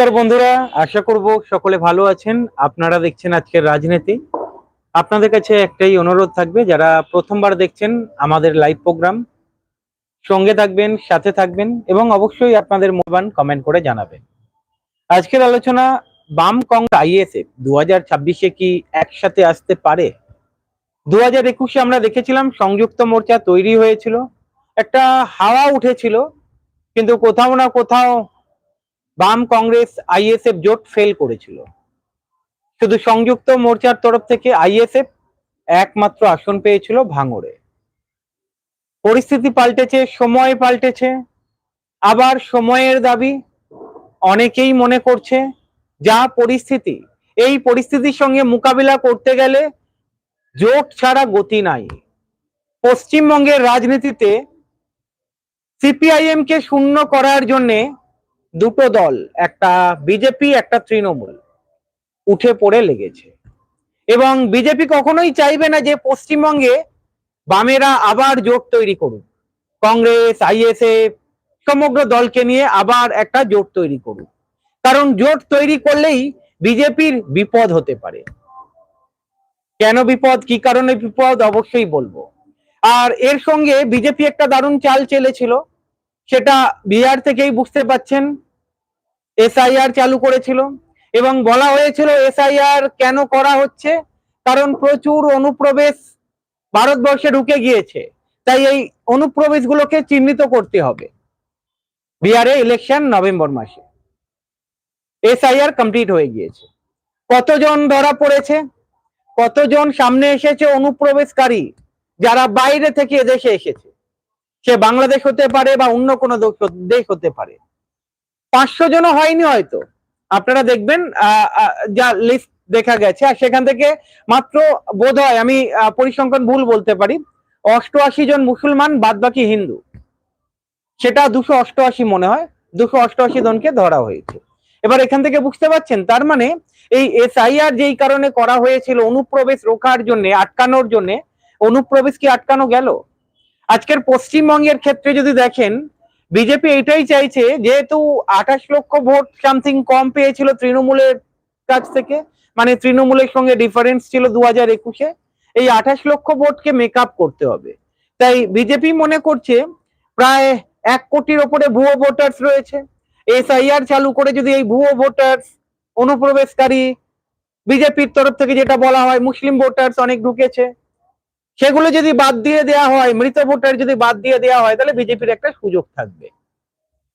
নমস্কার বন্ধুরা, আশা করব সকলে ভালো আছেন। আপনারা দেখছেন আজকের রাজনীতি। আপনাদের কাছে একটাই অনুরোধ থাকবে, যারা প্রথমবার দেখছেন আমাদের লাইভ প্রোগ্রাম সঙ্গে থাকবেন, সাথে থাকবেন, এবং অবশ্যই আপনাদের মূল্যবান কমেন্ট করে জানাবেন। আজকের আলোচনা, বাম কংগ্রেস আইএসএফ দু হাজার ছাব্বিশে কি একসাথে আসতে পারে? দু হাজার একুশে আমরা দেখেছিলাম সংযুক্ত মোর্চা তৈরি হয়েছিল। একটা হাওয়া উঠেছিল, কিন্তু কোথাও না কোথাও বাম কংগ্রেস আইএসএফ জোট ফেল করেছিল। শুধু সংযুক্ত মোর্চার তরফ থেকে আইএসএফ একমাত্র আসন পেয়েছিল ভাঙড়ে। পরিস্থিতি পাল্টেছে, সময় পাল্টেছে, আবার সময়ের দাবি অনেকেই মনে করছে, যা পরিস্থিতি। এই পরিস্থিতির সঙ্গে মোকাবিলা করতে গেলে জোট ছাড়া গতি নাই। পশ্চিমবঙ্গের রাজনীতিতে সিপিআইএম কে শূন্য করার জন্যে দুটো দল, একটা বিজেপি, একটা তৃণমূল, উঠে পড়ে লেগেছে। এবং বিজেপি কখনোই চাইবে না যে পশ্চিমবঙ্গে বামেরা আবার জোট তৈরি করুক। কংগ্রেস আইএসএফ সমগ্র দলকে নিয়ে আবার একটা জোট তৈরি করুক। কারণ জোট তৈরি করলেই বিজেপির বিপদ হতে পারে। কেন বিপদ? কি কারণে বিপদ? অবশ্যই বলব। আর এর সঙ্গে বিজেপি একটা দারুণ চাল চেলেছিল, সেটা বিহার থেকেই বুঝতে পাচ্ছেন। এসআইআর চালু করেছিল এবং বলা হয়েছিল এসআইআর কেন করা হচ্ছে? কারণ প্রচুর অনুপ্রবেশ ভারতবর্ষে ঢুকে গিয়েছে। তাই এই অনুপ্রবেশগুলোকে চিহ্নিত করতে হবে। বিহারে ইলেকশন নভেম্বর মাসে। এসআইআর কমপ্লিট হয়ে গিয়েছে। কতজন ধরা পড়েছে? কতজন সামনে এসেছে অনুপ্রবেশকারী যারা বাইরে থেকে এদেশে এসেছে? সে বাংলাদেশ হতে পারে বা অন্য কোনো দেশ- দেশ হতে পারে। পাঁচশো জনও হয়নি হয়তো। আপনারা দেখবেন যা লিস্ট দেখা গেছে, আর সেখান থেকে মাত্র বোধ হয় আমি পরিসংখ্যান ভুল বলতে পারি, অষ্টআশি জন মুসলমান বাদ বাকি হিন্দু। সেটা দুশো অষ্টআশি মনে হয়, দুশো অষ্টআশি জনকে ধরা হয়েছে। এবার এখান থেকে বুঝতে পারছেন, তার মানে এই এসআইআর যেই কারণে করা হয়েছিল, অনুপ্রবেশ রোখার জন্য, আটকানোর জন্য, অনুপ্রবেশ কি আটকানো গেল? আজকের পশ্চিমবঙ্গের ক্ষেত্রে যদি দেখেন বিজেপি এটাই চাইছে, যেহেতু আঠাশ লক্ষ ভোট সামথিং কম পেয়েছিল তৃণমূলের কাছ থেকে মানে তৃণমূলের সঙ্গে ডিফারেন্স ছিল দু হাজার একুশে, এই আঠাশ লক্ষ ভোটকে মেক করতে হবে। তাই বিজেপি মনে করছে প্রায় এক কোটির ওপরে ভুয়ো ভোটার্স রয়েছে। এসআইআর চালু করে যদি এই ভুয়ো ভোটার্স অনুপ্রবেশকারী বিজেপির তরফ থেকে যেটা বলা হয়, মুসলিম ভোটার্স অনেক ঢুকেছে। সেগুলো যদি বাদ দিয়ে দেওয়া হয়, মৃত ভোটার যদি বাদ দিয়ে দেওয়া হয়, তাহলে বিজেপির একটা সুযোগ থাকবে।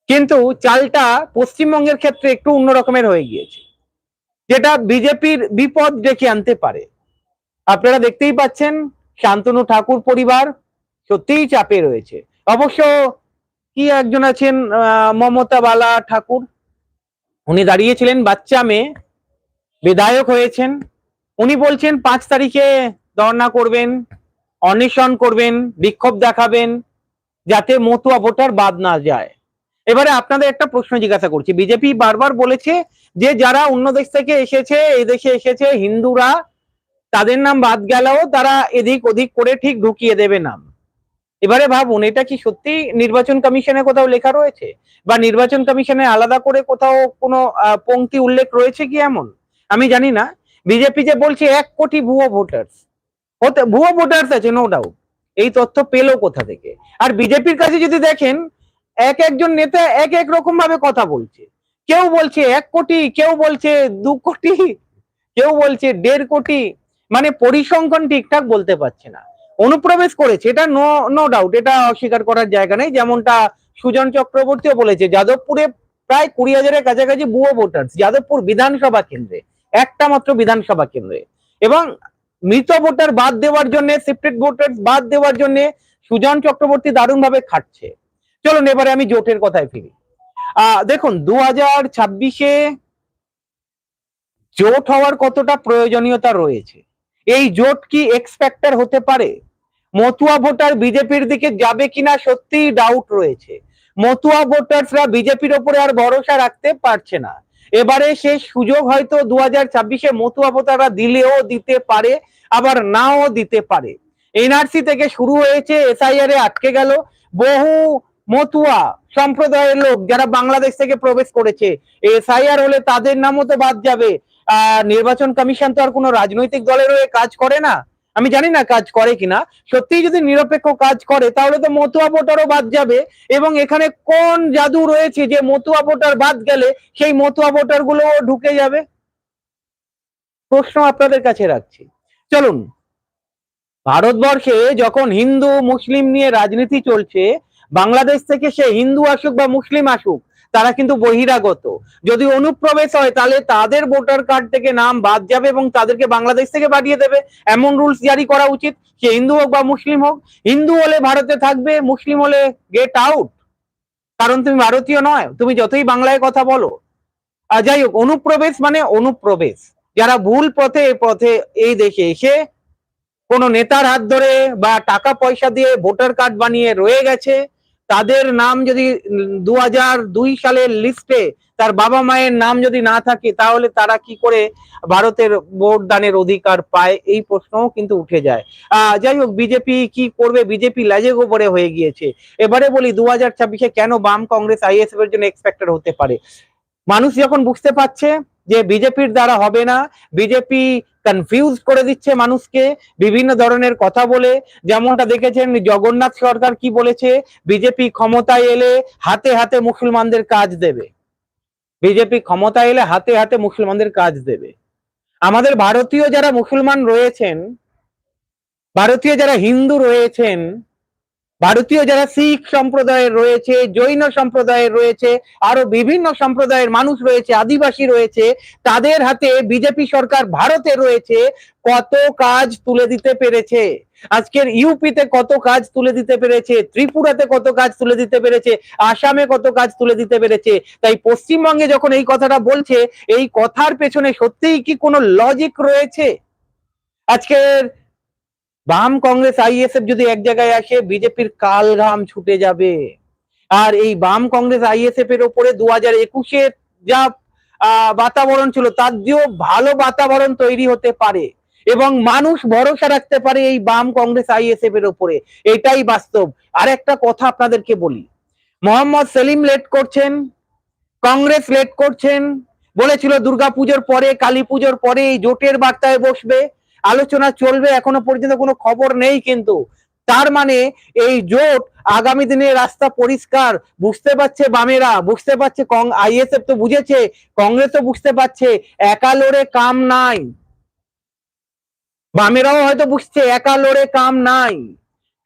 কিন্তু চালটা পশ্চিমবঙ্গের ক্ষেত্রে একটু অন্য রকমের হয়ে গিয়েছে। যেটা বিজেপির বিপদ ডেকে আনতে পারে। আপনারা দেখতেই পাচ্ছেন, শান্তনু ঠাকুর পরিবার সত্যিই চাপে রয়েছে। অবশ্য কি একজন আছেন মমতা বালা ঠাকুর? উনি দাঁড়িয়েছিলেন, বাচ্চা মেয়ে, বিধায়ক হয়েছেন। উনি বলছেন, পাঁচ তারিখে ধর্ণা করবেন। অন্বেষণ করবেন, বিক্ষোভ দেখাবেন, যাতে মতুয়া ভোটার বাদ না যায়। এবারে আপনাদের একটা প্রশ্ন জিজ্ঞাসা করছি। বিজেপি বারবার বলেছে যে যারা অন্য দেশ থেকে এসেছে এই দেশে এসেছে, হিন্দুরা, তাদের নাম বাদ গেলেও তারা এদিক ওদিক করে ঠিক ঢুকিয়ে দেবে নাম এবারে ভাবুন, এটা কি সত্যি নির্বাচন কমিশনে কোথাও লেখা রয়েছে? বা নির্বাচন কমিশনে আলাদা করে কোথাও কোনো পংক্তি উল্লেখ রয়েছে কি এমন? আমি জানি না। বিজেপি যে বলছে, এক কোটি ভুয়ো ভোটার্স হতে ভুয়ো ভোটার্স আছে নো ডাউট এই তথ্য পেল কোথা থেকে? আর বিজেপির কাছে যদি দেখেন, এক একজন নেতা এক এক রকম ভাবে কথা বলছে। কেউ বলছে এক কোটি, কেউ বলছে দু কোটি, কেউ বলছে দেড় কোটি মানে পরিসংখ্যান ঠিকঠাক বলতে পারছে না। অনুপ্রবেশ করেছে, এটা নো নো ডাউট এটা অস্বীকার করার জায়গা নেই। যেমনটা সুজন চক্রবর্তীও বলেছে, যাদবপুরে প্রায় কুড়ি হাজারের কাছাকাছি ভুয়ো ভোটার্স যাদবপুর বিধানসভা কেন্দ্রে, একটা মাত্র বিধানসভা কেন্দ্রে। এবং মৃত ভোটার বাদ দেওয়ার জন্য শিফটেড ভোটার বাদ দেওয়ার জন্য সুজন চক্রবর্তী দারুণ ভাবে খাটছে। চলুন এবারে আমি জোটের কথায় ফিরি। দেখুন দু হাজার ছাব্বিশে জোট হওয়ার কতটা প্রয়োজনীয়তা রয়েছে? এই জোট কি এক্সপেক্টার হতে পারে? মতুয়া ভোটার বিজেপির দিকে যাবে কিনা সত্যি ডাউট রয়েছে। মতুয়া ভোটার্সরা বিজেপির ওপরে আর ভরসা রাখতে পারছে না। এবারে সেই সুযোগ হয়তো দু হাজার ছাব্বিশে মতুয়া দিলেও দিতে পারে, আবার নাও দিতে পারে। এনআরসি থেকে শুরু হয়েছে এসআইআর এ আটকে গেল। বহু মতুয়া সম্প্রদায়ের লোক যারা বাংলাদেশ থেকে প্রবেশ করেছে এসআইআর হলে তাদের নামও তো বাদ যাবে। আহ, নির্বাচন কমিশন তো আর কোনো রাজনৈতিক দলের হয়ে কাজ করে না। আমি জানি না কাজ করে কিনা। সত্যিই যদি নিরপেক্ষ কাজ করে, তাহলে তো মতুয়া ভোটারও বাদ যাবে। এবং এখানে কোন জাদু রয়েছে যে মতুয়া ভোটার বাদ গেলে সেই মতুয়া ভোটারগুলো ঢুকে যাবে? প্রশ্ন আপনাদের কাছে রাখছি। চলুন। ভারতবর্ষে যখন হিন্দু, মুসলিম নিয়ে রাজনীতি চলছে, বাংলাদেশ থেকে সে হিন্দু আসুক বা মুসলিম আসুক তারা কিন্তু বহিরাগত। যদি অনুপ্রবেশ হয়, তাহলে তাদের ভোটার কার্ড থেকে নাম বাদ যাবে এবং তাদেরকে বাংলাদেশ থেকে পাঠিয়ে দেবে। এমন রুলস জারি করা উচিত সে হিন্দু হোক বা মুসলিম হোক, হিন্দু হলে ভারতে থাকবে, মুসলিম হলে গেট আউট কারণ তুমি ভারতীয় নয়, তুমি যতই বাংলায় কথা বলো। আর যাই হোক, অনুপ্রবেশ মানে অনুপ্রবেশ। যারা ভুল পথে পথে এই দেশে এসে কোনো নেতার হাত ধরে বা টাকা পয়সা দিয়ে ভোটার কার্ড বানিয়ে রয়ে গেছে তাদের নাম যদি দু দুই সালের লিস্টে তার বাবা মায়ের নাম যদি না থাকে, তাহলে তারা কি করে ভারতের ভোট দানের অধিকার পায়? এই প্রশ্নও কিন্তু উঠে যায়। আহ, যাই হোক, বিজেপি কি করবে? বিজেপি লাজে গোবরে হয়ে গিয়েছে। এবারে বলি দু হাজার ছাব্বিশে কেন বাম কংগ্রেস আইএসএফ এর জন্য এক্সপেক্টেড হতে পারে? মানুষ যখন বুঝতে পারছে যে বিজেপির দ্বারা হবে না, বিজেপি কনফিউজ করে দিচ্ছে মানুষকে, বিভিন্ন ধরনের কথা বলে। যেমনটা দেখেছেন জগন্নাথ সরকার কি বলেছে, বিজেপি ক্ষমতায় এলে হাতে হাতে মুসলমানদের কাজ দেবে। বিজেপি ক্ষমতায় এলে হাতে হাতে মুসলমানদের কাজ দেবে। আমাদের ভারতীয় যারা মুসলমান রয়েছেন, ভারতীয় যারা হিন্দু রয়েছেন ভারতীয় যারা শিখ সম্প্রদায়ের রয়েছে, জৈন সম্প্রদায়ের রয়েছে, আরও বিভিন্ন সম্প্রদায়ের মানুষ রয়েছে, আদিবাসী রয়েছে, তাদের হাতে বিজেপি সরকার ভারতে রয়েছে, কত কাজ তুলে দিতে পেরেছে? আজকের ইউপিতে কত কাজ তুলে দিতে পেরেছে? ত্রিপুরাতে কত কাজ তুলে দিতে পেরেছে? আসামে কত কাজ তুলে দিতে পেরেছে? তাই পশ্চিমবঙ্গে যখন এই কথাটা বলছে, এই কথার পেছনে সত্যিই কি কোনো লজিক রয়েছে? আজকের বাম কংগ্রেস আইএসএফ যদি এক জায়গায় আসে, বিজেপির কাল ঘাম ছুটে যাবে। আর এই বাম কংগ্রেস আইএসএফ এর উপরে দু হাজার একুশে যা বাতাবরণ ছিল, তার দিয়েও ভালো বাতাবরণ তৈরি হতে পারে। এবং মানুষ ভরসা রাখতে পারে এই বাম কংগ্রেস আইএসএফ এর উপরে এটাই বাস্তব। আর একটা কথা আপনাদেরকে বলি। মোহাম্মদ সেলিম লেট করছেন, কংগ্রেস লেট করছেন, বলেছিল দুর্গাপুজোর পরে কালী পুজোর পরে এই জোটের বার্তায় বসবে। আলোচনা চলবে, এখনও পর্যন্ত কোনো খবর নেই কিন্তু। তার মানে এই জোট আগামী দিনে রাস্তা পরিষ্কার, বুঝতে পারছে বামেরা, বুঝতে পারছে আইএসএফ তো বুঝেছে কংগ্রেসও বুঝতে পারছে, একা লড়ে কাম নাই। বামেরাও হয়তো বুঝছে, একা লড়ে কাম নাই।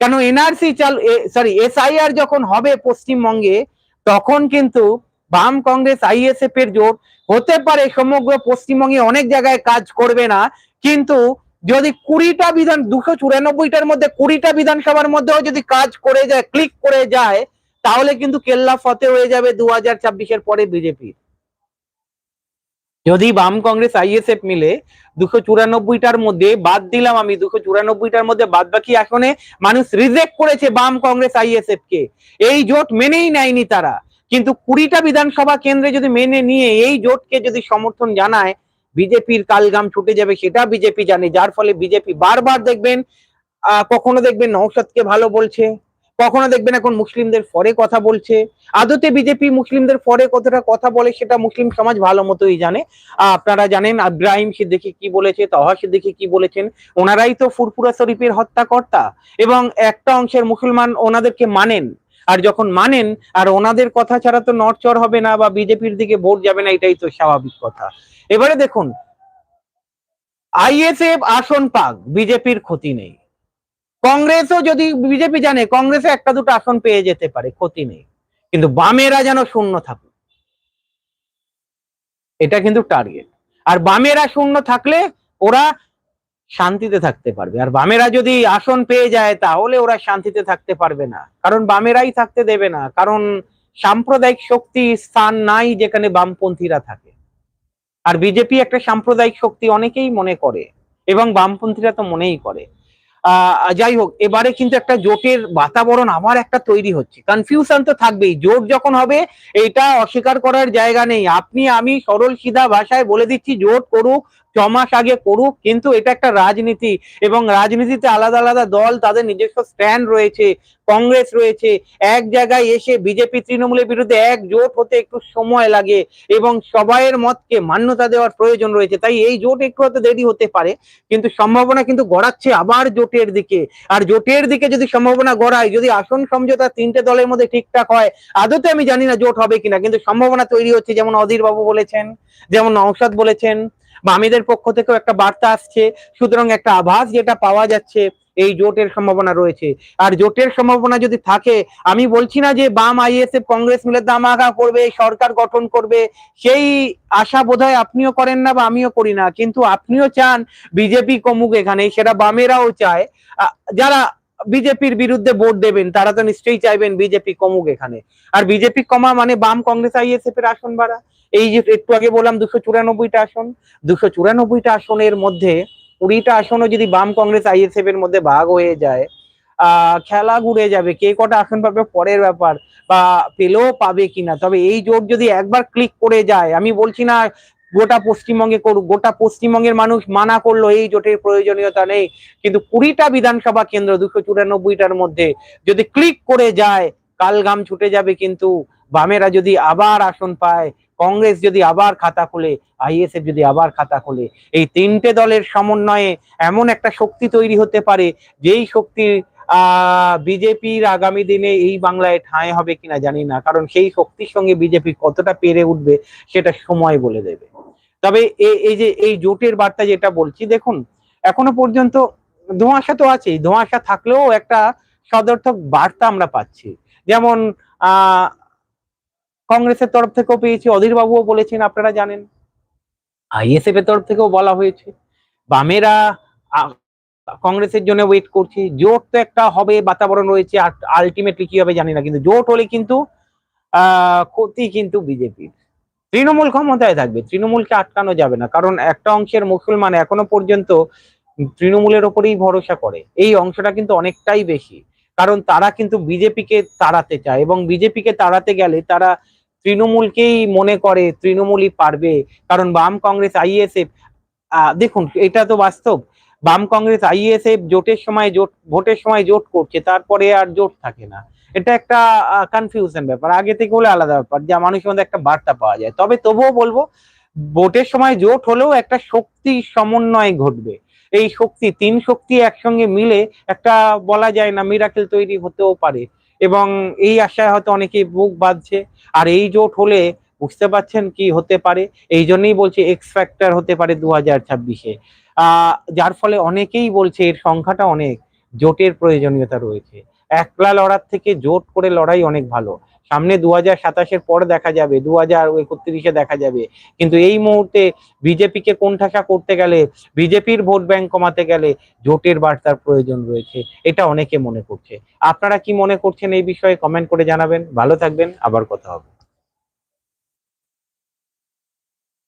কেন এনআরসি চাল সরি এসআইআর যখন হবে পশ্চিমবঙ্গে, তখন কিন্তু বাম কংগ্রেস, আইএসএফ এর জোট হতে পারে, সমগ্র পশ্চিমবঙ্গে অনেক জায়গায় কাজ করবে না, কিন্তু যদি কুড়িটা বিধান, দুশো চুরানব্বইটার মধ্যে কুড়িটা বিধানসভার মধ্যেও যদি কাজ করে যায় ক্লিক করে যায়, তাহলে কিন্তু কেল্লা ফতে হয়ে যাবে দু হাজার পরে বিজেপির যদি বাম কংগ্রেস আইএসএফ মিলে দুশো চুরানব্বইটার মধ্যে বাদ দিলাম আমি, দুশো চুরানব্বইটার মধ্যে বাদ বাকি আসনে মানুষ রিজেক্ট করেছে বাম কংগ্রেস আইএসএফ কে। এই জোট মেনেই নেয়নি তারা। কিন্তু কুড়িটা বিধানসভা কেন্দ্রে যদি মেনে নিয়ে, এই জোটকে যদি সমর্থন জানায় বিজেপির কালগাম ছুটে যাবে সেটা বিজেপি জানে, যার ফলে বিজেপি বারবার দেখবেন কখনো দেখবেন নৌসাদকে ভালো বলছে, কখনো দেখবেন এখন মুসলিমদের ফরে কথা বলছে। আদতে বিজেপি মুসলিমদের ফরে কতটা কথা বলে সেটা মুসলিম সমাজ ভালো মতোই জানে। আপনারা জানেন ইব্রাহিম সিদ্দিকি কি বলেছে তহা সিদ্দিকি কি বলেছেন, ওনারাই তো ফুরফুরা শরীফের হত্যাকর্তা এবং একটা অংশের মুসলমান ওনাদেরকে মানেন। আর যখন মানেন, আর ওনাদের কথা ছাড়া তো নড়চড় হবে না বা বিজেপির দিকে ভোট যাবে না, এটাই তো স্বাভাবিক কথা। এবারে দেখুন, আইএসএফ আসন পাক, বিজেপির ক্ষতি নেই। কংগ্রেসও যদি, বিজেপি জানে, কংগ্রেসে একটা দুটো আসন পেয়ে যেতে পারে, ক্ষতি নেই। কিন্তু বামেরা যেন শূন্য থাকুক, এটা কিন্তু টার্গেট আর বামেরা শূন্য থাকলে ওরা শান্তিতে থাকতে পারবে। আর বামেরা যদি আসন পেয়ে যায়, তাহলে ওরা শান্তিতে থাকতে পারবে না। কারণ বামেরাই থাকতে দেবে না। কারণ সাম্প্রদায়িক শক্তি স্থান নাই যেখানে বামপন্থীরা থাকে। আর বিজেপি একটা সাম্প্রদায়িক শক্তি অনেকেই মনে করে, এবং বামপন্থীরা তো মনেই করে। যাই হোক, এবারে কিন্তু একটা জোটের বাতাবরণ আবার একটা তৈরি হচ্ছে। কনফিউশন তো থাকবেই, জোট যখন হবে, এটা অস্বীকার করার জায়গা নেই। আপনি, আমি সরল সিধা ভাষায় বলে দিচ্ছি, জোট করুক ছ মাস আগে করুক, কিন্তু এটা একটা রাজনীতি এবং রাজনীতিতে আলাদা আলাদা দল, তাদের নিজস্ব স্ট্যান্ড রয়েছে কংগ্রেস রয়েছে, এক জায়গায় এসে বিজেপি, তৃণমূলের বিরুদ্ধে একজোট হতে একটু সময় লাগে এবং সবাইয়ের মতকে মান্যতা দেওয়ার প্রয়োজন রয়েছে, তাই এই জোট একটু হয়তো দেরি হতে পারে, কিন্তু সম্ভাবনা কিন্তু গড়াচ্ছে আবার জোটের দিকে, আর জোটের দিকে যদি সম্ভাবনা গড়ায়, যদি আসন সমঝোতা তিনটে দলের মধ্যে ঠিকঠাক হয়, আদতে আমি জানি না জোট হবে কিনা, কিন্তু সম্ভাবনা তৈরি হচ্ছে, যেমন অধীরবাবু বলেছেন, যেমন নওশাদ বলেছেন বামেদের পক্ষ থেকেও একটা বার্তা আসছে। সুতরাং একটা আভাস যেটা পাওয়া যাচ্ছে, এই জোটের সম্ভাবনা রয়েছে। আর জোটের সম্ভাবনা যদি থাকে, আমি বলছি না যে বাম আইএসএফ কংগ্রেস মিলে দামাগা করবে সরকার গঠন করবে, সেই আশা বোধহয় আপনিও করেন না বা আমিও করি না। কিন্তু আপনিও চান বিজেপি কমুক এখানে সেটা বামেরাও চায়। যারা বিজেপির বিরুদ্ধে ভোট দেবেন, তারা তো নিশ্চয়ই চাইবেন বিজেপি কমুক এখানে। আর বিজেপি কমা মানে বাম কংগ্রেস আইএসএফ এর আসন বাড়া। এই যে একটু আগে বললাম দুশো চুরানব্বইটা আসন, দুশো চুরানব্বইটা আসনের মধ্যে কুড়িটা আসনও যদি বাম কংগ্রেস আইএসএফ এর মধ্যে ভাগ হয়ে যায় খেলা ঘুরে যাবে, কে কটা আসন পাবে পরের ব্যাপার, বা পেলেও পাবে কিনা। তবে এই জোট যদি একবার ক্লিক করে যায়, আমি বলছি না গোটা পশ্চিমবঙ্গে করুক, গোটা পশ্চিমবঙ্গের মানুষ মানা করল এই জোটের প্রয়োজনীয়তা নেই। কিন্তু কুড়িটা বিধানসভা কেন্দ্র, দুশো চুরানব্বইটার মধ্যে যদি ক্লিক করে যায়, কালগাম ছুটে যাবে কিন্তু। বামেরা যদি আবার আসন পায়, কংগ্রেস যদি আবার খাতা খোলে আইএসএফ যদি আবার খাতা খোলে, এই তিনটে দলের সমন্বয়ে এমন একটা শক্তি তৈরি হতে পারে, যেই শক্তি আহ বিজেপির আগামী দিনে এই বাংলায় ঠাঁই হবে কিনা জানি না, কারণ সেই শক্তির সঙ্গে বিজেপি কতটা পেরে উঠবে, সেটা সময় বলে দেবে। তবে এই যে, এই জোটের বার্তা যেটা বলছি, দেখুন, এখনও পর্যন্ত ধোঁয়াশা তো আছেই। ধোঁয়াশা থাকলেও একটা সদর্থক বার্তা আমরা পাচ্ছি। যেমন কংগ্রেসের তরফ থেকেও পেয়েছি অধীর বাবুও বলেছেন, আপনারা জানেন। আইএসএফ এর তরফ থেকেও বলা হয়েছে। বামেরা কংগ্রেসের জন্য ওয়েট করছি। জোট তো একটা হবে, বাতাবরণ রয়েছে আলটিমেটলি কি হবে জানি না, কিন্তু জোট হলে কিন্তু ক্ষতি কিন্তু বিজেপির। তৃণমূল ক্ষমতায় থাকবে, তৃণমূলকে আটকানো যাবে না। কারণ একটা অংশের মুসলমান এখনও পর্যন্ত তৃণমূলের ওপরেই ভরসা করে। এই অংশটা কিন্তু অনেকটাই বেশি। কারণ তারা কিন্তু বিজেপিকে তাড়াতে চায় এবং বিজেপিকে তাড়াতে গেলে তারা তৃণমূলকেই মনে করে তৃণমূলই পারবে। কারণ বাম কংগ্রেস, আইএসএফ দেখুন, এটা তো বাস্তব। বাম কংগ্রেস, আইএসএফ জোটের সময় জোট, ভোটের সময় জোট করছে, তারপরে আর জোট থাকে না। এটা একটা কনফিউশন ব্যাপার। আগে থেকে হলে আলাদা ব্যাপার যা মানুষের মধ্যে একটা বার্তা পাওয়া যায়। তবে তবুও বলব, ভোটের সময় জোট হলেও একটা শক্তি সমন্বয় ঘটবে। এই শক্তি, তিন শক্তি একসঙ্গে মিলে একটা বলা যায় না মিরাকেল তৈরি হতেও পারে। এবং এই আশায় হয়তো অনেকেই বুক বাঁধছে। আর এই জোট হলে বুঝতে পারছেন কি হতে পারে। এই জন্যই বলছে এক্স ফ্যাক্টর হতে পারে দু হাজার ছাব্বিশে যার ফলে অনেকেই বলছে এর সংখ্যাটা অনেক, জোটের প্রয়োজনীয়তা রয়েছে। একলা লড়ার থেকে জোট করে লড়াই অনেক ভালো। সামনে দু হাজার সাতাশের পর দেখা যাবে দু হাজার একত্রিশে দেখা যাবে। কিন্তু এই মুহূর্তে বিজেপিকে কোণঠাসা করতে গেলে, বিজেপির ভোট ব্যাংক কমাতে গেলে জোটের বার্তার প্রয়োজন রয়েছে, এটা অনেকে মনে করছে। আপনারা কি মনে করছেন এই বিষয়ে কমেন্ট করে জানাবেন। ভালো থাকবেন, আবার কথা হবে।